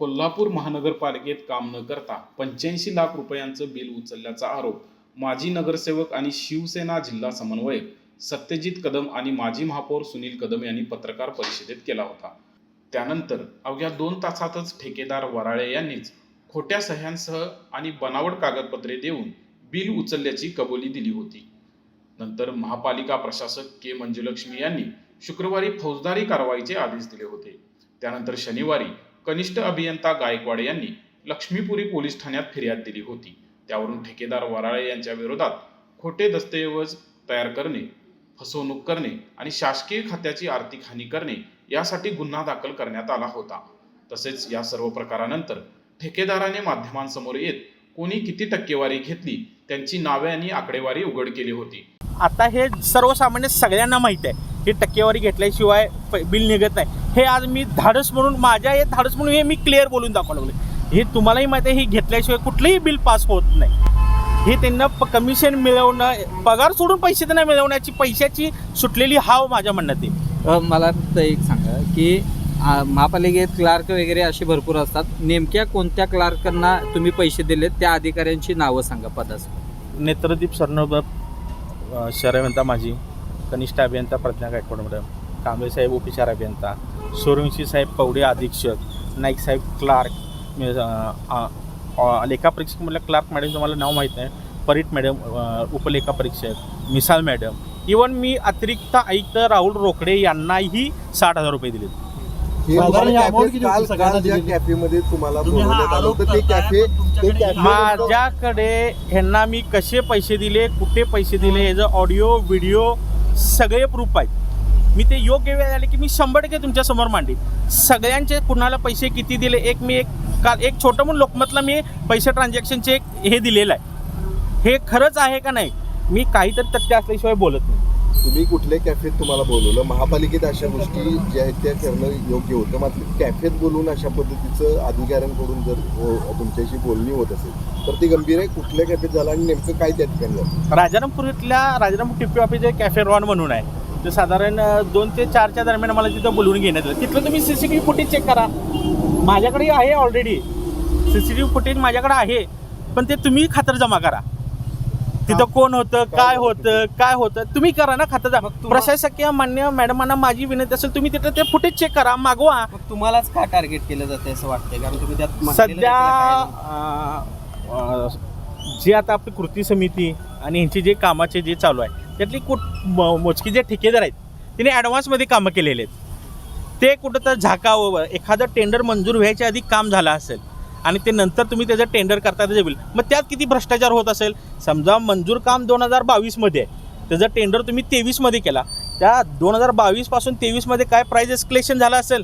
कोल्हापूर महानगरपालिकेत काम न करता पंच्याऐंशी लाख रुपयांचं बिल उचलल्याचा आरोप माजी नगरसेवक आणि शिवसेना जिल्हा समन्वयक सत्यजित कदम आणि माजी महापौर सुनील कदम यांनी पत्रकार परिषदेत केला होता. त्यानंतर अवघ्या दोन तासातच ठेकेदार वराळे यांनीच खोट्या सह्यांसह आणि बनावट कागदपत्रे देऊन बिल उचलल्याची कबुली दिली होती. नंतर महापालिका प्रशासक के मंजुलक्ष्मी यांनी शुक्रवारी फौजदारी कारवाईचे आदेश दिले होते. त्यानंतर शनिवारी कनिष्ठ अभियंता गायकवाड यांनी लक्ष्मीपुरी पोलीस ठाण्यात फिर्याद दिली होती. त्यावरून ठेकेदार वराळे यांच्या विरोधात खोटे दस्तऐवज तयार करणे फसवणूक करणे आणि शासकीय खात्याची आर्थिक हानी करणे यासाठी गुन्हा दाखल करण्यात आला होता. तसेच या सर्व प्रकारानंतर ठेकेदाराने माध्यमांसमोर येत कोणी किती टक्केवारी घेतली त्यांची नावे आणि आकडेवारी उघड केली होती. आता हे सर्वसामान्य सगळ्यांना माहीत आहे. ही टक्केवारी घेतल्याशिवाय प- बिल निघत नाही. हे आज मी धाडस म्हणून माझ्या हे धाडस म्हणून हे मी क्लिअर बोलून दाखवलं लागले हे तुम्हालाही माहिती आहे ही घेतल्याशिवाय कुठलंही बिल पास होत नाही. हे त्यांना प कमिशन मिळवणं पगार सोडून पैसे त्यांना मिळवण्याची पैशाची सुटलेली हाव माझ्या म्हणण्यात आहे अ, मला फक्त एक सांगा की महापालिकेत क्लार्क वगैरे असे भरपूर असतात. नेमक्या कोणत्या क्लार्कांना तुम्ही पैसे दिलेत त्या अधिकाऱ्यांची नावं सांगा पदाचं नेत्रदीप सरनोबत शहर अभियंता माझी कनिष्ठ अभियंता प्रज्ञा गायकवाड मॅडम कांबळे साहेब उपचार अभियंता सोरवंशी साहेब पवडे अधीक्षक नाईक साहेब क्लार्क मे- अ, अ, अ, लेखा परीक्षक म्हटलं क्लार्क मॅडमचं मला नाव माहीत नाही परीट मॅडम उपलेखा परीक्षक मिसाल मॅडम इवन मी अतिरिक्त आयुक्त राहुल रोकडे यांनाही साठ हजार रुपये दिले तुम्हाला तुम्हाला माझ्याकडे ह्यांना मी कसे पैसे दिले कुठे पैसे दिले ह्याचं ऑडिओ व्हिडिओ सगळे प्रूफ आहेत. मी ते योग्य वेळ आले की मी शंभर टक्के तुमच्यासमोर मांडीन. सगळ्यांचे कुणाला पैसे किती दिले एक मी एक काल एक छोटं म्हणून लोकमतला मी पैसे ट्रान्झॅक्शनचे एक हे दिलेलं आहे. हे खरंच आहे का नाही मी काहीतरी तथ्य असल्याशिवाय बोलत नाही. तुम्ही कुठल्या कॅफेत तुम्हाला बोलवलं? महापालिकेत अशा गोष्टी ज्या आहेत त्या करणं योग्य होतं. मात्र कॅफेत बोलून अशा पद्धतीचं अधिकाऱ्यांकडून जर हो- तुमच्याशी बोलणी होत असेल तर ती गंभीर आहे. कुठल्या कॅफेत झालं आणि नेमकं काय त्या ठिकाणी झालं? राजारामपूर टिप्पी ऑफिस जे कॅफे रॉन म्हणून आहे ते साधारण दोन ते चारच्या दरम्यान मला तिथं बोलवून घेण्यात आलं. तिथलं तुम्ही C C T V footage check करा. माझ्याकडे आहे already C C T V footage माझ्याकडे आहे पण ते तुम्ही खातर जमा करा. तिथं कोण होतं काय होतं काय होतं तुम्ही करा ना खातं जमा प्रशासकीय मान्य मॅडमांना माझी विनंती असेल तुम्ही तिथं ते फुटेज चेक करा मागवा. मग तुम्हालाच का टार्गेट केलं जातं असं वाटतंय? कारण तुम्ही त्यात म्हटलेलं सध्या अं, जे आता आपली कृती समिती आणि ह्यांचे जे कामाचे जे चालू आहे त्यातली कुठ म- मोजकी जे ठेकेदार आहेत त्यांनी ॲडव्हान्समध्ये कामं केलेले आहेत. ते कुठं तर झाकावं एखादं टेंडर मंजूर व्हायच्या आधी काम झालं असेल आणि ते नंतर तुम्ही त्याचं टेंडर करता त्याचं बिल मग त्यात किती भ्रष्टाचार होत असेल? समजा मंजूर काम दोन हजार बावीसमध्ये आहे. त्याचं टेंडर तुम्ही तेवीसमध्ये केला. त्या दोन हजार बावीसपासून तेवीसमध्ये काय प्राईज एस्कलेशन झालं असेल?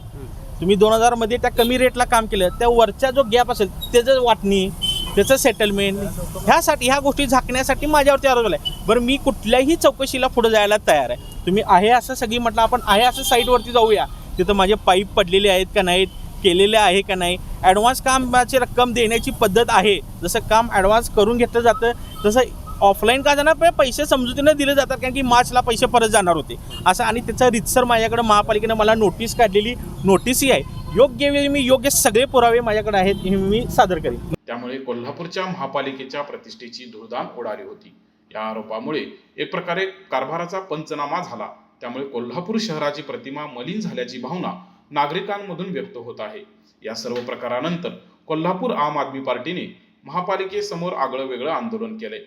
तुम्ही दोन हजारमध्ये त्या कमी रेटला काम केलं. त्या वरच्या जो गॅप असेल त्याचं वाटणी त्याचं सेटलमेंट ह्यासाठी ह्या गोष्टी झाकण्यासाठी माझ्यावरती आरोप आहे बरं मी कुठल्याही चौकशीला पुढे जायला तयार आहे. तुम्ही आहे असं सगळी म्हटलं आपण आहे असं साईटवरती जाऊया. तिथं माझे पाईप पडलेले आहेत का नाहीत? केलेले आहे का नाही? ॲडव्हान्स कामाची रक्कम देण्याची पद्धत आहे. जसं काम ॲडव्हान्स करून घेतलं जातं तसं ऑफलाईन का जाणार? पण पैसे समजुतीनं दिले जातात कारण की मार्चला पैसे परत जाणार होते. असं आणि त्याचं रितसर माझ्याकडे महापालिकेनं मला नोटीस काढलेली नोटीसही आहे. योग्य वेळी मी योग्य सगळे पुरावे माझ्याकडे आहेत हे मी सादर करेन. त्यामुळे कोल्हापूरच्या महापालिकेच्या प्रतिष्ठेची धुळधाण उडाली होती. या आरोपामुळे एक प्रकारे कारभाराचा पंचनामा झाला. त्यामुळे कोल्हापूर शहराची प्रतिमा मलिन झाल्याची भावना नागरिकांमधून व्यक्त होत आहे. या सर्व प्रकारानंतर कोल्हापूर आम आदमी पार्टीने महापालिकेसमोर आगळं वेगळं आंदोलन केलंय.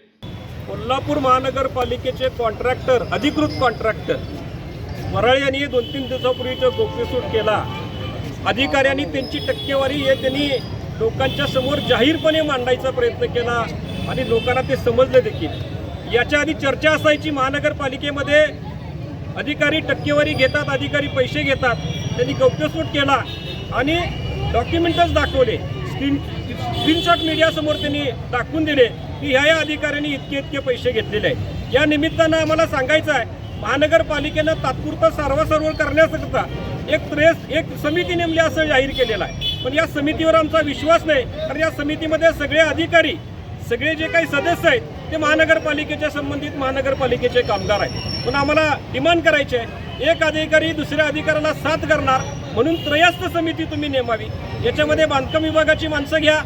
कोल्हापूर महानगरपालिकेचे कॉन्ट्रॅक्टर अधिकृत कॉन्ट्रॅक्टर वराळे यांनी दोन तीन दिवसापूर्वीचा गोप्यसूट केला. अधिकाऱ्यांनी त्यांची टक्केवारी हे त्यांनी लोकांच्या समोर जाहीरपणे मांडायचा प्रयत्न केला आणि लोकांना ते समजले देखील. याच्या आधी चर्चा असायची महानगरपालिकेमध्ये. अधिकारी टक्केवारी घेतात अधिकारी पैसे घेतात. त्यांनी गौप्यस्फोट केला आणि डॉक्युमेंटच दाखवले. स्क्रीन स्क्रीनशॉट मीडियासमोर त्यांनी दाखवून दिले की ह्या या अधिकाऱ्यांनी इतके इतके पैसे घेतलेले आहेत. या निमित्तानं आम्हाला सांगायचं आहे महानगरपालिकेनं तात्पुरता सारवासारवळ करण्याकरता एक प्रेस एक समिती नेमली असं जाहीर केलेलं आहे. पण या समितीवर आमचा विश्वास नाही. कारण या समितीमध्ये सगळे अधिकारी सगळे जे काही सदस्य आहेत ते महानगरपालिकेच्या संबंधित महानगरपालिकेचे कामगार आहेत. पण आम्हाला डिमांड करायचे आहे एक अधिकारी दुसऱ्या अधिकाऱ्याला साथ करणार म्हणून त्रयस्थ समिती तुम्ही नेमावी. याच्यामध्ये बांधकाम विभागाची माणसं घ्या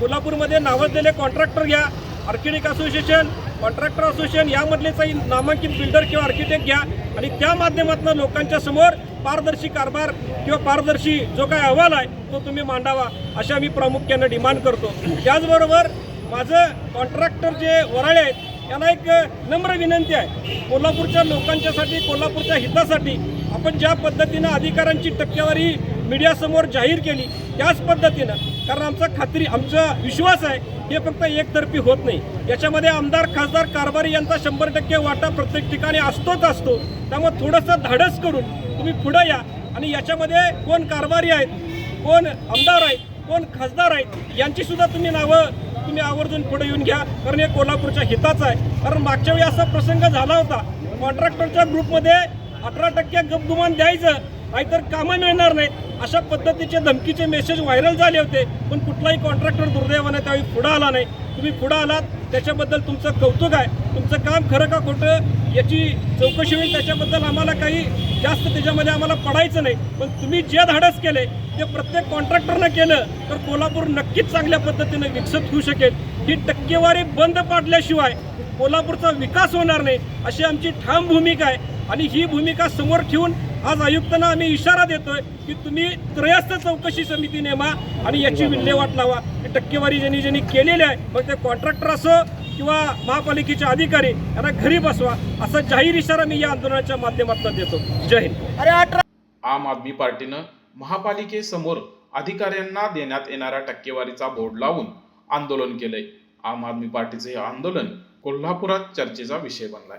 कोल्हापूरमध्ये नावाजलेले कॉन्ट्रॅक्टर घ्या आर्किटेक्ट असोसिएशन कॉन्ट्रॅक्टर असोसिएशन यामधले काही नामांकित बिल्डर किंवा आर्किटेक्ट घ्या आणि त्या माध्यमातून लोकांच्या समोर पारदर्शी कारभार किंवा पारदर्शी जो काय अहवाल आहे तो तुम्ही मांडावा अशा मी प्रामुख्यानं डिमांड करतो. त्याचबरोबर माझं कॉन्ट्रॅक्टर जे वराळे आहेत यांना एक नम्र विनंती आहे. कोल्हापूरच्या लोकांच्यासाठी कोल्हापूरच्या हितासाठी आपण ज्या पद्धतीनं अधिकाऱ्यांची टक्केवारी मीडियासमोर जाहीर केली त्याच पद्धतीनं कारण आमचा खात्री आमचा विश्वास आहे हे फक्त एकतर्फी होत नाही. याच्यामध्ये आमदार खासदार कारभारी यांचा शंभर टक्के वाटा प्रत्येक ठिकाणी असतोच असतो. त्यामुळे थोडंसं धाडस करून तुम्ही पुढं या. आणि याच्यामध्ये कोण कारभारी आहेत कोण आमदार आहेत कोण खासदार आहेत यांची सुद्धा तुम्ही नावं तुम्ही आवर्जून पुढे येऊन घ्या. कारण हे कोल्हापूरच्या हिताचं आहे. कारण मागच्या वेळी असा प्रसंग झाला होता. कॉन्ट्रॅक्टरच्या ग्रुपमध्ये अठरा टक्के गपगुमान द्यायचं. नाहीतर कामं मिळणार नाहीत. अशा पद्धतीचे धमकीचे मेसेज व्हायरल झाले होते. पण कुठलाही कॉन्ट्रॅक्टर दुर्दैवाने त्यावेळी पुढं आला नाही. तुम्ही पुढं आलात. त्याच्याबद्दल तुमचं कौतुक आहे. तुमचं काम खरं का खोटं याची चौकशी होईल. त्याच्याबद्दल आम्हाला काही जास्त त्याच्यामध्ये आम्हाला पडायचं नाही. पण तुम्ही जे धाडस केले ते प्रत्येक कॉन्ट्रॅक्टरनं केलं तर कोल्हापूर नक्कीच चांगल्या पद्धतीनं विकसित होऊ शकेल. ही टक्केवारी बंद पाडल्याशिवाय कोल्हापूरचा विकास होणार नाही अशी आमची ठाम भूमिका आहे. आणि ही भूमिका समोर ठेवून आज आयुक्तांना आम्ही इशारा देतोय की तुम्ही त्रयस्थ चौकशी समिती नेमा आणि याची विल्हेवाट लावा. टक्केवारी ज्यांनी ज्यांनी केलेली आहे मग ते कॉन्ट्रॅक्टर असो किंवा महापालिकेचे अधिकारी यांना घरी बसवा. असा जाहीर इशारा मी या आंदोलनाच्या माध्यमातून देतो. जय हिंद. आम आदमी पार्टीनं महापालिकेसमोर अधिकाऱ्यांना देण्यात येणाऱ्या टक्केवारीचा बोर्ड लावून आंदोलन केलंय. आम आदमी पार्टीचे हे आंदोलन कोल्हापुरात चर्चेचा विषय बनलाय.